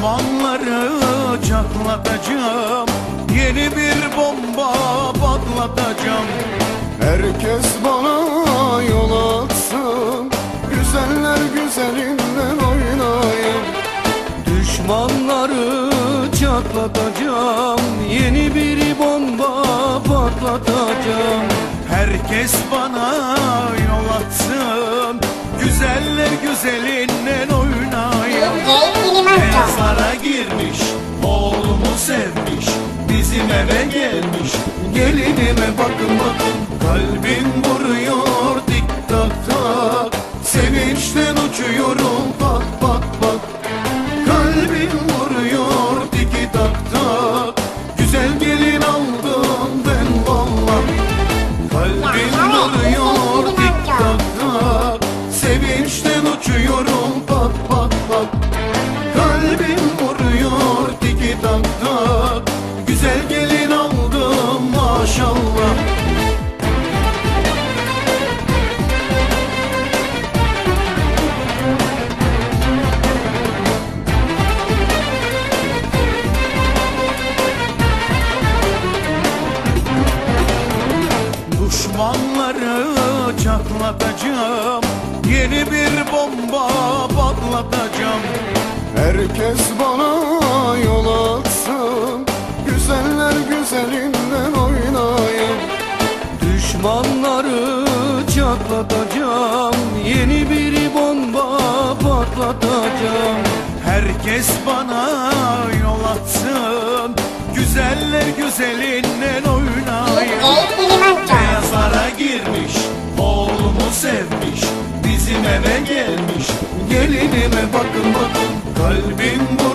Düşmanları çatlatacağım. Yeni bir bomba patlatacağım. Herkes bana yol atsın. Güzeller güzelinden oynayın Düşmanları çatlatacağım. Yeni bir bomba patlatacağım. Herkes bana yol atsın. Güzeller güzelinden oynayın eve gelmiş. Gelinime bakın bakın Kalbim vuruyor tik tak tak. Sevinçten uçuyorum bak bak bak. Kalbim vuruyor tiki tak tak. Güzel gelin aldım ben valla Kalbim vuruyor Düşmanları çatlatacağım. Yeni bir bomba patlatacağım. Herkes bana yol atsın. Güzeller güzelinden oynayın. Düşmanları çatlatacağım. Yeni bir bomba patlatacağım. Herkes bana yol atsın. Güzeller güzelinden oynayın Eve gelmiş Gelinime bakın bakın Kalbim vuruyor